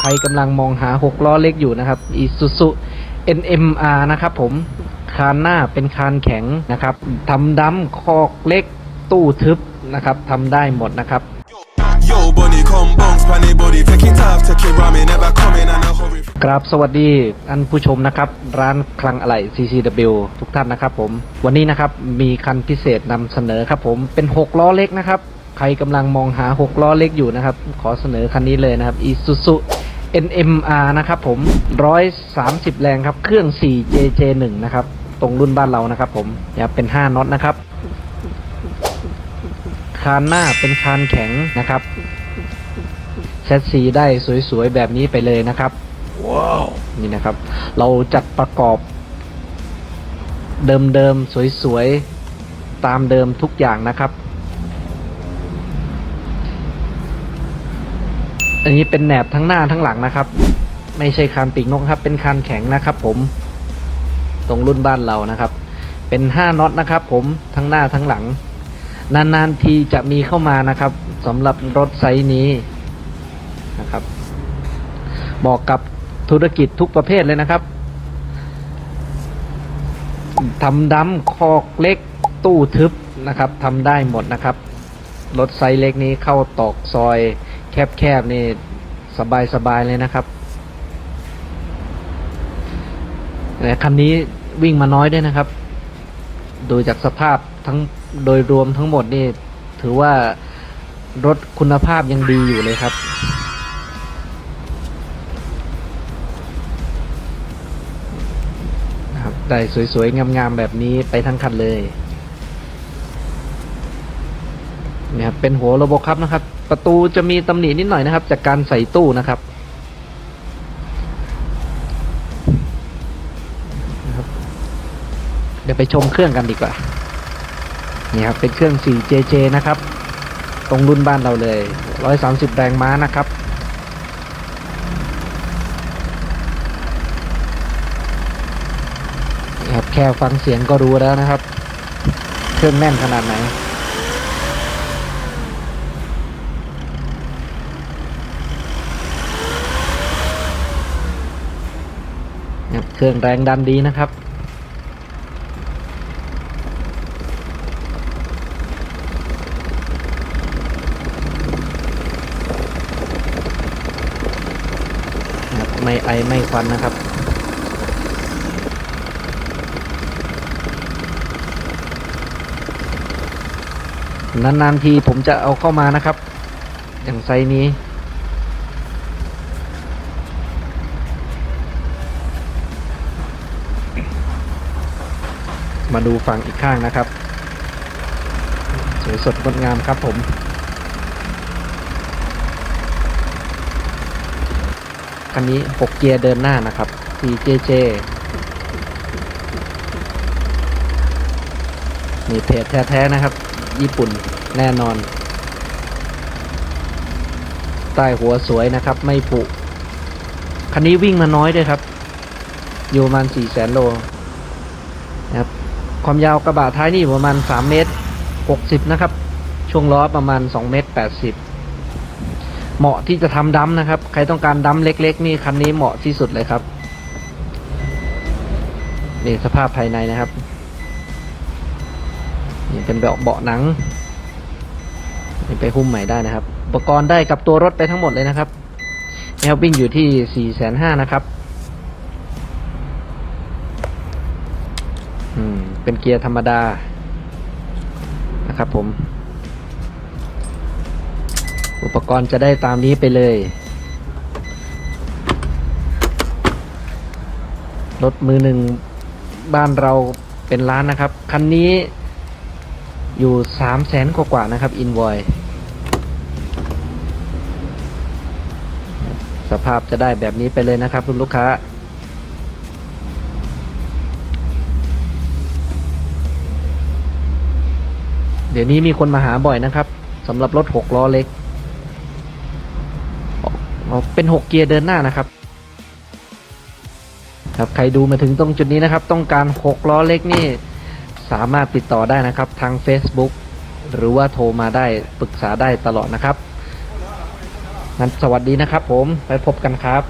ใครกำลังมองหาหกล้อเล็กอยู่นะครับ Isuzu NMR นะครับผม คานหน้าเป็นคานแข็งนะครับทำดำคอกเล็กตู้ทึบนะครับทำได้หมดนะครับ Yo, bunny, come bounce, panny body, take it off, take it ramen, never coming and a hurry. กราบสวัสดีท่านผู้ชมนะครับ ร้านคลังอะไหล่ CCW ทุกท่านนะครับผม วันนี้นะครับมีคันพิเศษนำเสนอครับผมเป็น 6 ล้อเล็กนะครับ ใครกำลังมองหา 6 ล้อเล็กอยู่นะครับ ขอเสนอคันนี้เลยนะครับ Isuzu NMR นะครับผม 130 แรงครับ เครื่อง 4JJ1 นะครับ ตรงรุ่นบ้านเรานะครับผมอย่าเป็น 5น็อตนะครับ คานหน้าเป็นคานแข็งนะครับแชสซีได้สวยๆ แบบนี้ไปเลยนะครับนี่นะครับ เราจัดประกอบ เดิมๆ สวยๆ ตามเดิมทุกอย่างนะครับ อันนี้เป็นแหนบทั้งหน้าทั้งหลังนะครับ ไม่ใช่คานปีกนกครับ เป็นคานแข็งนะครับ ผม ตรงรุ่นบ้านเรานะครับ เป็นห้าน็อตนะครับ ผมทั้งหน้าทั้งหลัง นานๆทีจะมีเข้ามานะครับสำหรับรถไซส์นี้นะครับเหมาะกับธุรกิจทุกประเภทเลยนะครับทำดำคอกเล็กตู้ทึบนะครับทำได้หมดนะครับ รถไซส์เล็กนี้เข้าตอกซอย แคบๆนี่สบายๆเลยนะครับแต่คันนี้วิ่งมาน้อยด้วยนะครับ โดูจากสภาพทั้งโดยรวมทั้งหมดนี่ถือว่ารถคุณภาพยังดีอยู่เลยครับนะครับได้สวยๆ งามๆ แบบนี้ไปทั้งคันเลย นี่ยครับเป็นหัวโรโบคัพนะครับ ประตูจะมีตำหนินิดหน่อยนะครับ จากการใส่ตู้นะครับนะครับเดี๋ยวไปชมเครื่องกันดีกว่า นี่ครับ เป็นเครื่อง 4JJ นะครับ ตรงรุ่นบ้านเราเลย 130 แรงม้านะครับ นี่ครับ แค่ฟังเสียงก็รู้แล้วนะครับ เครื่องแน่นขนาดไหน ครับ เครื่องแรงดันดีนะครับ ไม่ไอไม่ควันนะครับนานๆทีผมจะเอาเข้ามานะครับ อย่างไซนี้ มาดูฝั่งอีกข้างนะครับ สวยสดงดงามครับผมคันนี้ 6 เกียร์เดินหน้านะครับ 4JJ มีเพจแท้ๆนะครับ ญี่ปุ่นแน่นอน ใต้หัวสวยนะครับ ไม่ผุ คันนี้วิ่งมาน้อยด้วยครับ อยู่ประมาณ4แสนโลนะครับ ความยาวกระบะท้ายนี่ประมาณ 3 เมตร 60 นะครับ ช่วงล้อประมาณ 2 เมตร 80 เหมาะที่จะทำดัมนะครับ ใครต้องการดัมเล็ก ๆ นี่คันนี้เหมาะที่สุดเลยครับนี่สภาพภายในนะครับนี่เป็นเบาะเบาะหนังนี่ไปหุ้มใหม่ได้นะครับ อุปกรณ์ได้กับตัวรถไปทั้งหมดเลยนะครับแนววิ่งอยู่ที่ 4 5 0 0 0นะครับ อืม เป็นเกียร์ธรรมดานะครับผม อุปกรณ์จะได้ตามนี้ไปเลย รถมือหนึ่งบ้านเราเป็นล้านนะครับ คันนี้อยู่สามแสนกว่าๆนะครับอินวอยสภาพจะได้แบบนี้ไปเลยนะครับ คุณลูกค้า เดี๋ยวนี้มีคนมาหาบ่อยนะครับสำหรับรถหกล้อเล็ก เป็นหกเกียร์เดินหน้านะครับ ครับใครดูมาถึงตรงจุดนี้นะครับ ต้องการหกล้อเล็กนี่ สามารถติดต่อได้นะครับ ทาง Facebook หรือว่าโทรมาได้ปรึกษาได้ตลอดนะครับงั้นสวัสดีนะครับผมไปพบกันครับ